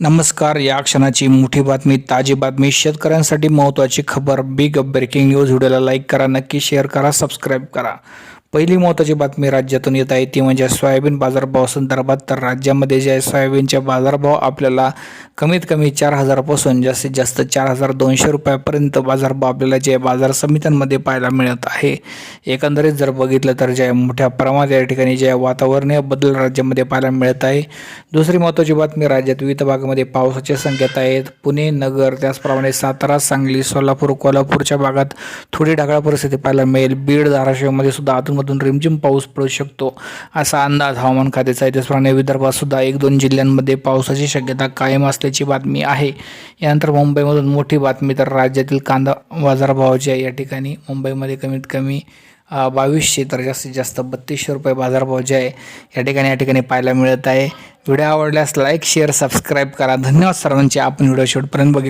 नमस्कार या क्षणाची मोठी बातमी ताजी बातमी शेतकऱ्यांसाठी महत्त्वाची खबर बिग ब्रेकिंग न्यूज व्हिडिओला लाईक करा नक्की शेअर करा सबस्क्राईब करा. पहिली महत्त्वाची बातमी राज्यातून येत आहे ती म्हणजे सोयाबीन बाजारभाव संदर्भात. तर राज्यामध्ये जे आहे सोयाबीनचे बाजारभाव आपल्याला कमीत कमी चार हजारापासून जास्तीत जास्त चार हजार दोनशे रुपयापर्यंत बाजारभाव आपल्याला जे बाजार समित्यांमध्ये पाहायला मिळत आहे. एकंदरीत जर बघितलं तर जे आहे मोठ्या प्रमाणात या ठिकाणी जे आहे वातावरणीय बदल राज्यामध्ये पाहायला मिळत आहे. दुसरी महत्त्वाची बातमी राज्यात विविध भागामध्ये पावसाचे संकेत आहेत पुणे नगर त्याचप्रमाणे सातारा सांगली सोलापूर कोल्हापूरच्या भागात थोडी ढगाळ परिस्थिती पाहायला मिळेल. बीड धाराशिवमध्ये सुद्धा अधूनमधून रिमझिम पाऊस पडू शकतो. असा अंदाज हवामान खात्याचा आहे. त्याचप्रमाणे विदर्भात सुद्धा एक दोन जिल्ह्यांमध्ये पावसाची शक्यता कायम असल्याची बातमी आहे. यानंतर मुंबईमधून मोठी बातमी तर राज्यातील कांदा बाजारभावाची आहे या ठिकाणी. मुंबईमध्ये कमीत कमी बावीसशे तर जास्तीत जास्त बत्तीसशे रुपये बाजारभाव जे आहे. या ठिकाणी या ठिकाणी पाहायला मिळत आहे. व्हिडिओ आवडल्यास लाईक शेअर सबस्क्राईब करा. धन्यवाद सर्वांचे. आपण व्हिडिओ शेवटपर्यंत बघितले.